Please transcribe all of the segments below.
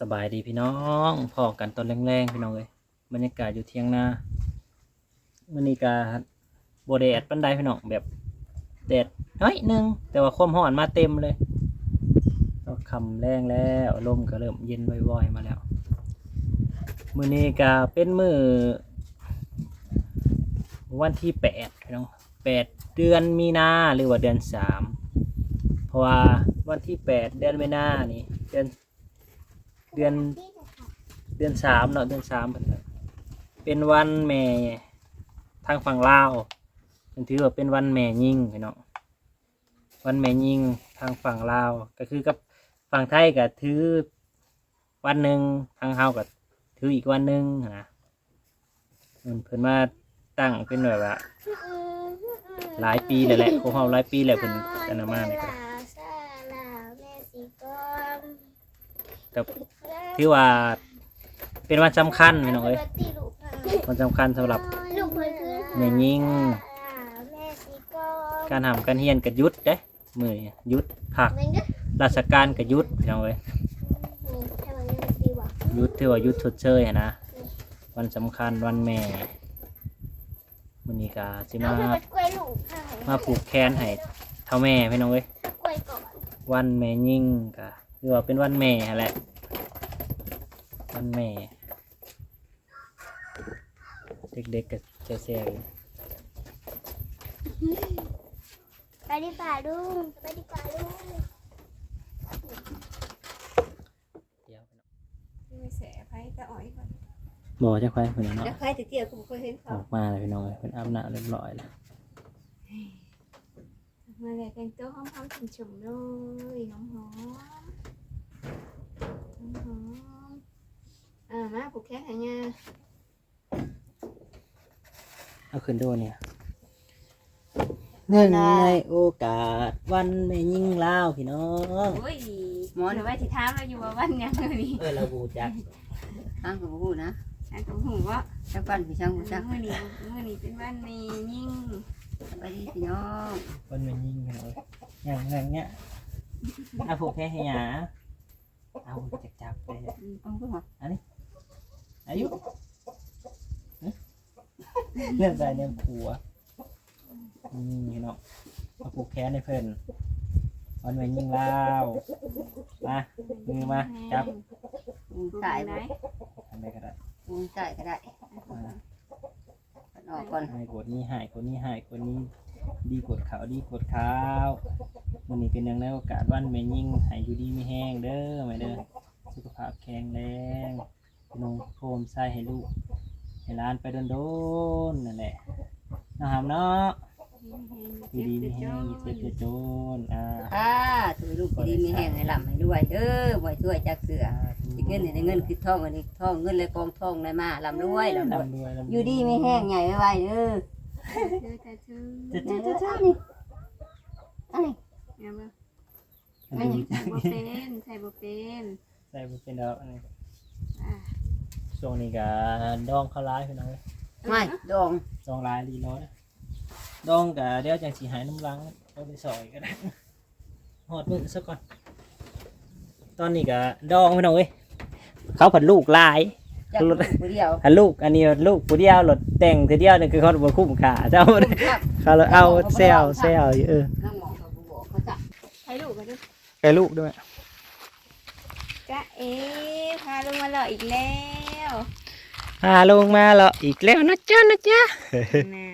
สบายดีพี่น้องพอกันตอนแรงๆพี่น้องเลยบรรยากาศอยู่เที่ยงนามันนี้กาโบแดดปันไดพี่น้องแบบแดดน้อยหนึง แต่ว่าความร้อนมาเต็มเลยก็คำแรงแล้วลมก็เริ่มเย็นว่อยๆมาแล้วมือนี้กาเป็นมือวันที่แปดพี่น้องแปดเดือนมีนาหรือว่าเดือนสามเพราะว่าวันที่แปดเดือนมีนานี่เดือน เดือนเดือนสามเนาะเดือนสามเป็นน่ะเป็นวันแม่ทางฝั่งลาวมันถือว่าเป็นวันแม่ยิ่งพี่น้องวันแม่ยิ่งทางฝั่งลาวก็คือกับฝั่งไทยก็ถือวันหนึ่งทางเฮาก็ถืออีกวันหนึ่งนะมันเพิ่นมาตั้งเป็นแบบว่าหลายปีแล้วแหละของเฮาหลายปีแล้วเพิ่นจะนำมาเนี่ยก็ก็ ถือว่าเป็นวันสำคัญพี่น้องเอ้ยวันสำคัญสำหรับแม่ยิงการทำการเฮียนกับยุดเด้มือนี้หยุดผักราชการกับยุดพี่น้องเอ้ยหยุดถือว่าหยุดชดเชยหั้นนะวันสำคัญวันแม่มื้อนี้ก็สิมามาผูกแขนให้เท่าแม่พี่น้องเอ้ยวันแม่ยิ่งก็คือว่าเป็นวันแม่หั้นแหละ วันแม่ เด็กๆก็จะแซวอยู่ไปดีป่าลุงไปดีป่าลุงเดี๋ยวไม่แสไพ่ตะอ้อยก่อนบอกจังไฟเพิ่นเนาะจะใครตะเกียบกูบ่เคยเห็นอเขาอกมาเลยพี่น้องเอ้ยเพิ่นอาบน้ำเรียบร้อยแล้วมาเลยแต่งตัวหอมๆชุ่มๆเลยหอมๆหอมๆอ่า มาผูกแขนให้ยาเอาขึ้นดูเนี่ยเนื่องในโอกาสวันแม่ยิ่งลาวพี่น้องโอ้ยหมอหนูว่าสิถามเราอยู่ว่าวันหยังมื้อนี้เออเราบูจักทางกับผู้นะอันก็หูว่าจักปันพี่ช่างผู้จักมื้อนี้มื้อนี้เป็นวันนี้ยิ่งสบายดีพี่น้องวันแม่ยิ่งพี่น้องเอ้ยอย่างอย่างเงี้ยเอาผูกแค่ให้หยาเอาจักจับไปเอาก็มาอายุหึเรื่องใจเนี่ยผัวนี่พี่น้องเอาผูกแขนให้เพิ่นวันแม่ยิ่งลาวมามือมาจับอุ้งไก่ไหนทำไปก็ได้อุ้งไก่ก็ได้มาปันออกก่อนให้กดนี้หายกดนี้หายกดนี้ดีกดขาวดีกดขาววันนี้เป็นยังไงโอกาสวันแม่ยิ่งใหายอยู่ดีไม่แห้งเด้อไม่เด้อสุขภาพแข็งแรง นงโฟมใส่ให้ลูกให้ร้านไปโดนๆนั่นแหละนะครับเนาะอยู่ดีไม่แห้งเจ็บอย่าจนอ่าอ่าตัวลูกดีมีแห้งให้ลำให้ด้วยเด้อบ่อยช่วยจักเสือสิเงินนี่ได้เงินคือทองอันนี้ทองเงินเลยกองทองได้มาลำรวยลำรวยอยู่ดีมีแห้งใหญ่ไว้เด้อเจอแต่ชื่อจะเด้จะอเด้อนี่อันนี้เอาบ่จะอันดูนี้ใส่บ่เป็นใส่บ่เป็นใส่บุเป็นดอกอันนี้ ช่วงนี้ก็ดองข้าวร้ายพี่น้องเอ้ยไม่ดองดองลายดีร้อยดองกับเดี๋ยวจังสีหายน้ำลังเอาไปสอยก็ได้หอดมือซะก่อน ตอนนี้ก็ดองพี่น้องเอ้ยเขาผัดลูกลายจักลูกผู้เดียวอันลูกอันนี้ลูกผู้เดียวรถแต่งทีเดียวนี่คือเขาบ่คุ้มค่าเจ้าครับเขาเลยเอาเซลเซลอยู่เออน้องหมอเขาบอกเขาจับให้ลูกมาดูไกลูกด้วย จ้าเอ๋พาลงมาหล่ออีกแล้วพาลงมาแล้วอีกแล้วนะจ๊ะนะจ๊ะน่ะ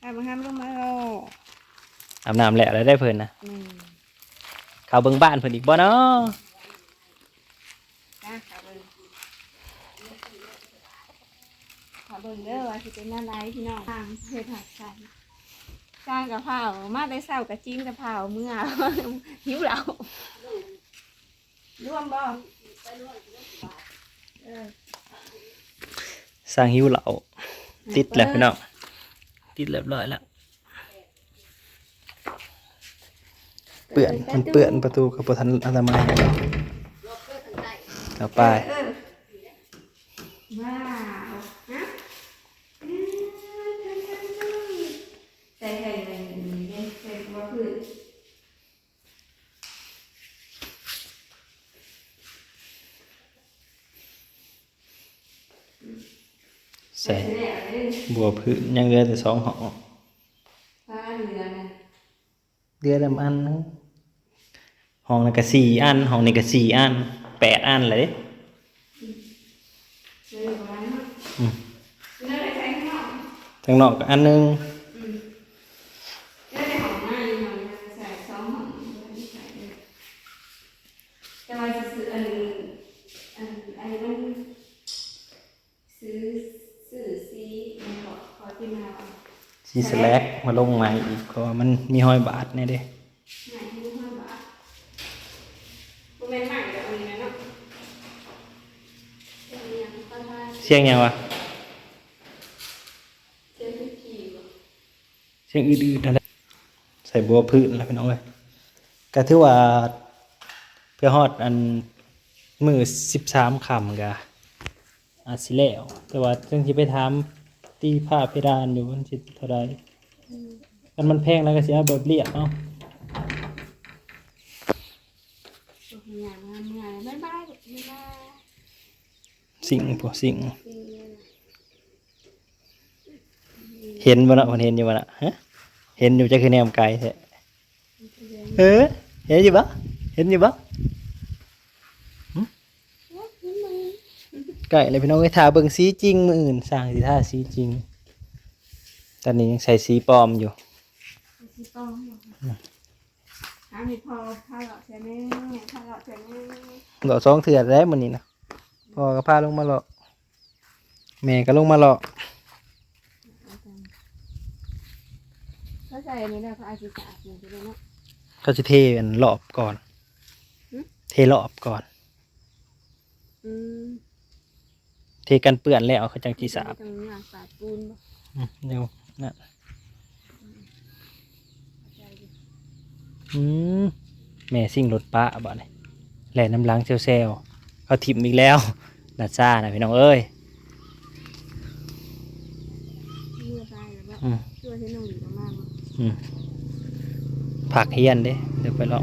พามาห้ามลงมาหล่ออาบน้ำแหละแล้วได้เพิ่นนะนี่เขาเบิ่งบ้านเพิ่นอีกบ่เนาะจ้าขาเบิ่งขาเบิ่งเด้อว่าสิเป็นอะไรพี่น้องทางเฮ็ดหักใส่จางกะเพรามาได้เศร้ากะจิ้มกะเพราเมื่อหิวเหล้า ร่วมบ่เออสร้างหิวเหล่าติดแล้วพี่น้องติดเรียบร้อยแล้วเปื่อนมันเปื่อนประตูกับประทันอนามัยต่อไปว้าวฮะใส่ไข่ในนี้ใส่หัวพืช ใส่ แน่เลย บัวพื้นยังเหลือแต่สองห้องฟ้าเหลือนะเดือนละอันนึงห้องนึงก็สี่อันห้องนี้ก็สี่อันแปดอันเลยเด้เหลือประมาณนั้นอืมเหลือได้ใช้ข้างนอกทางนอกก็อันหนึง อืมเหลือได้ของหน้าอยู่หน่อยใส่สองของใส่เลยแต่ว่าจะซื้ออันอันอันนี้มันซื้อซื้อซีมันขอขอที่มาเอา สีสแลกมาลงใหม่อีกเพราะว่ามันมีห้อยบาทเนี่ยเด้ไหนที่ห้าบาทคุณแม่ใหม่เดี๋ยวเอาอันนี้นะเนาะเดี๋ยวนี้ยังก็ได้เสียงยังวะเจอทุกทีบ่เสียงอืดๆนั่นแหละใส่บัวพื้นแล้วพี่น้องเลยก็ถือว่าเพื่อฮอดอันมือสิบสามคำกะอาจสิแล้วแต่ว่าจังที่ไปถาม ตีผ้าเพดานอยู่มันสิเท่าไรกันมันแพงแล้วก็เสียแบบเรียบเนาะตัวขยันงานงานบ๊ายบายบ๊ายบายสิ่งพวกสิ่งเออเห็นบ่นะมันเห็นอยู่บ่นะฮะเห็นอยู่จะคือแนมไกลแท้เออเห็นอยู่บ่เห็นอยู่บ่หึ ไก่เลยพี่น้องไปทาเบิ่งสีจริงมืออื่นสร้างสิท่าสีจริง ตอนนี้ยังใส่สีปลอมอยู่สิต้องหามีพอพาเลาะใช่ไหมพาเลาะใช่ไหมหล่อสองเถื่อแล้วมื้อนี้นะพ่อก็พาลงมาหล่อแม่ก็ลงมาหล่อเข้าใจอันนี้แล้วเขาอาจจะสะอาดอย่างที่เนาะเขาจะเทอันรอบก่อนหึเทรอบก่อน อืมเทกันเปื้อนแล้วเขาจังสิสาบตรงนี้ปาดปูนบ่อืมเดี๋ยวนั่นเข้าใจดิอืมแม่ซิ่งรถป้าบ่เนี่ยแหล่น้ำล้างเซลเซลเขาทิมอีกแล้วนาซ่านะพี่น้องเอ้ยเลือกได้แล้วบ่อืมช่วยให้น้องดีมากๆบ่อืมผักเฮียนเด้เดี๋ยวไปลอง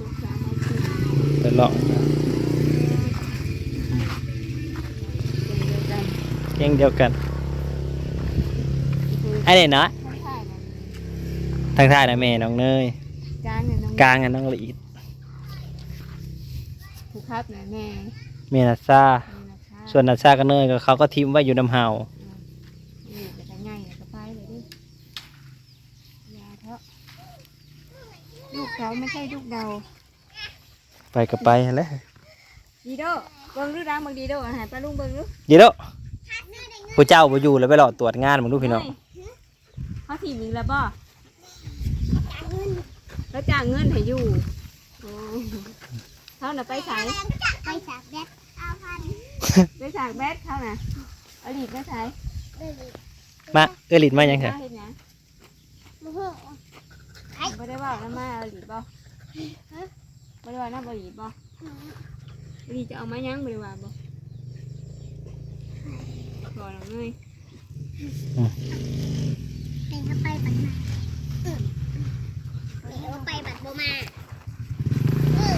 ลูกสาวมาช่วย ไปลอง เก่งเดียวกันเองเดียวกันไอ้เนี่ยนะข้างๆนั่นทางท้ายนะแม่น้องเนยกลางเนี่ยน้องกลางอะน้องลีดผู้ครับน่ะแม่แม่นาซ่าแม่นะคะส่วนนาซ่ากับเนยก็เขาก็ทิมไว้อยู่น้ำเฮานี่จะได้ง่ายก็ไปเลยดิยาเถอะลูกเขาไม่ใช่ลูกเราไปก็ไปหั่นแหล้วดีโดเบิ่งดูดังบางดีโดอาหารปลาลุงเบิ่งดูเดี๋ยว ผู้เจ้าบ่อยู่แล้วไปรอตรวจงานมึงดูพี่น้องเขาถีบอีกแล้วบ่แล้วจ่ายเงินให้อยู่โอ้เขาน่ะไปใช้ไปสากแบตเอาพันไปฉากแบดเขาน่ะเอาหลีดไปใช้เลยมาเออลิดมายังไงเฮ็ดหยังมือเพิ่งบ่ได้เว่าน้ำมาเอาหลีดบ่บ่ได้เว่าน้ำบ่หลีดบ่หลีดจะเอามายังบ่ได้ว่าบ่ บ่น้องเนยเองก็ไปบัตรมาเออเองก็ไปบัตรโบมาเออ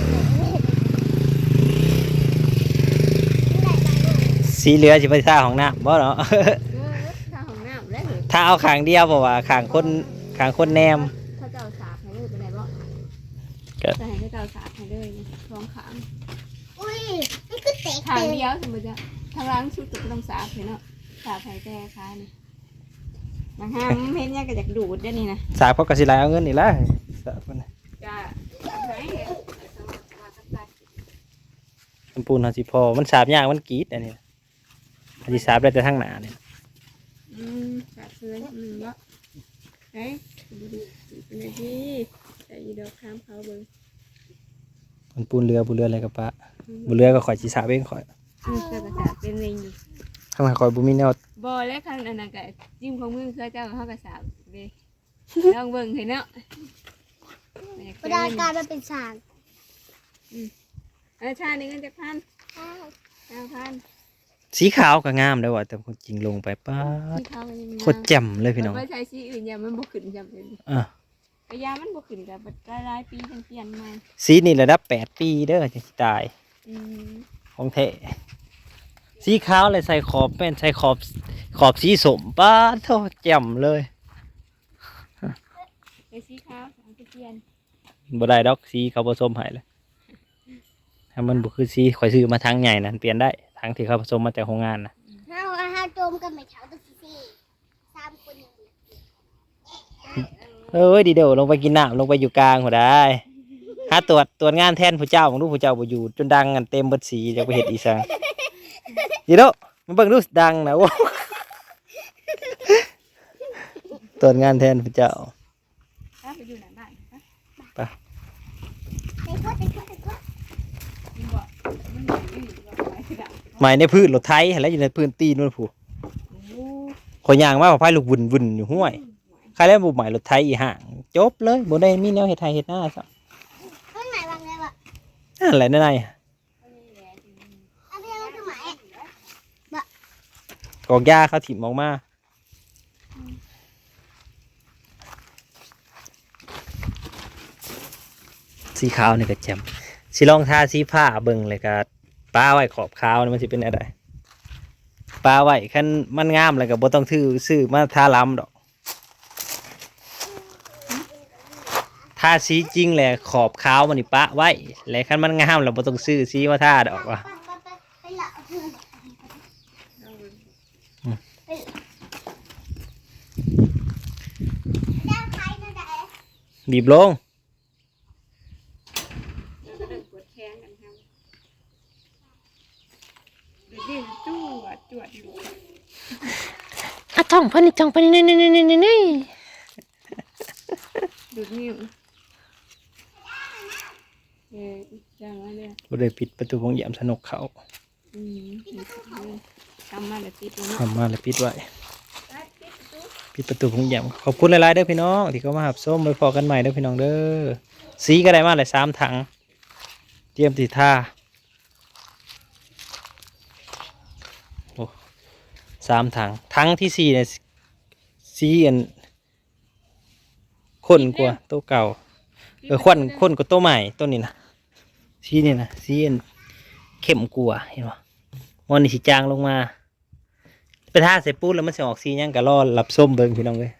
สีเหลือสิไปท่าของน้ำบ่เนาะ เออข้าวของน้ำแล้วเหรอถ้าเอาขางเดียวเพราะว่าขางคนขางคนแนม เขาจะเอาสาบให้เลยเป็นไรบ่ก็ จะให้เขาจะเอาสาบให้เลยนี่ท้องขางอุ้ยมันคือเตะทางเตะเดียวสมมติจะทางล้างชุดก็ต้องสาบให้เนาะ สาบให้แต่ค้านี่บางห้ามเห็นยังก็อยากดูดเด้อนี่นะสาวเขากระสิไลเอาเงินนี่ละสาวคนน่ะจ้าให้เห็นมันปูนเขาสิพอมันสาบยากมันกรีดอันนี้อันที่สาบได้แต่ทางหนาเนี่ยอืมสาบเสืออืมบ่เฮ้ยดูดิเป็นไงที่แต่ยีดอกข้ามเขาเบิ่งมันปูนเรือปูเรืออะไรกับปะบุเรือก็ข่อยสิสาบเองข่อยอืมแต่ก็สาเป็นเรงอยู่ ข้างหลังข่อยบุมีแนวบ่และข้างอันนั้นก็จิ้มของมึงเคยเจ้าเขาก็สาบเด้ลองเบิ่งให้เนาะเวลาการมันเป็นสากเออชานี่เงินจากพันเก้าพันสีขาวก็งามได้อว่าแต่คนจริงลงไปป้าดที่เขาเป็นยังไงโคตรแจ่มเลยพี่น้องไม่ใช้สีอื่นยามันบ่ขึ้นจำเป็นอะกระยามันบ่ขึ้นกับหลายๆปีจังเปลี่ยนใหม่สีนี่ระดับแปดปีเด้อจะสิตาย อืมของแท้ สีสีขาวเลยใส่ขอบเป็นใส่ขอบขอบสีสมป้าโทแจ่มเลยไปสีขาวเอาไปเปลี่ยนบ่ได้ดอกสีเขาผสมให้เลยถ้ามันบ่คือสีข่อยซื้อมาทางใหญ่นะเปลี่ยนได้ทางที่เขาผสมมาจากโรงงานนะเฮาเฮาโจมกันไม่เช้าตัวสี่สามคนหนึ่งเอ้ยดีเด้อลงไปกินน้ำลงไปอยู่กลางหัวได้หาตรวจตรวจงานแทนผู้เจ้าของลูกผู้เจ้าบ่อยู่จนดังกันเต็มเบิดสีจะไปเฮ็ดอีสัง ดีเด้อมันเบิ่งดูดังนะโว้ตรวจงานแทนผู้เจ้าถ้าไปอยู่หน้าบ้านนะไปพูดไปพูดไปพูดมันบอกมันบอกไม่อยู่กับไว้ที่ดังหมายในพื้นรถไถแล้วอยู่ในพื้นตีนนู่นผู้โอ้โหขอยย่างมาพายลูกวุ่นวุ่นอยู่ห้วยใครแล้วบ่หมายรถไถอีห่างจบเลยบ่ได้มีแนวเฮ็ดไทยเฮ็ดหน้าซะข้างไหนวางเลยวะนั่นแหละนั่นไง อันนี้มันคือหมาย กอกหญ้าเขาถิ่มออกมาสีขาวนี่ก็แจ่มสิลองทาสีผ้าเบิ่งเลยก็ป้าไว้ขอบขาวนี่มันสิเป็นอะไรป้าไว้คันมันงามแล้วก็บ่ต้องถือซื้อมาทาล้ำดอกทาสีจริงแหละขอบขาวมันนี่ปะไว้ แล้วคันมันงามแล้วบ่ต้องซื้อสีมาทาดอกว่ะ ไปไปไปไปละไปเจ้าใครนั่นแหละ บีบลงแล้วก็เดินปวดแข้งกันครับเดี๋ยวนี้จวดจวดอยู่อะจ้องพันนี่จ้องพันนี่นี่นี่นี่นี่ดูดนิ้วเออจังว่าเนี่ยบ่ได้ปิดประตูของแยมสนุกเขาอืมทำมาแบบติดแล้วเนาะทำมาแล้วปิดไว้ ปิดประตูของแยมขอบคุณหลายๆเด้อพี่น้อง ที่เขามาหับส้มไปพอกันใหม่เด้อพี่น้องเด้อสีก็ได้มาเลยสามถัง เตรียมติดท่าโอ้สามถังถังที่สี่เนี่ยสีอันข้นกว่าตัวเก่าเออข้นข้นกว่าตัวใหม่ตัวนี้นะสีนี่นะสีอันเข้มกว่าเห็นปะมันนี่สีจางลงมา ไปท่าใส่ปูนแล้วมันจะออกสีหยังก็รอรับส้มเบิ่งพี่น้องเลย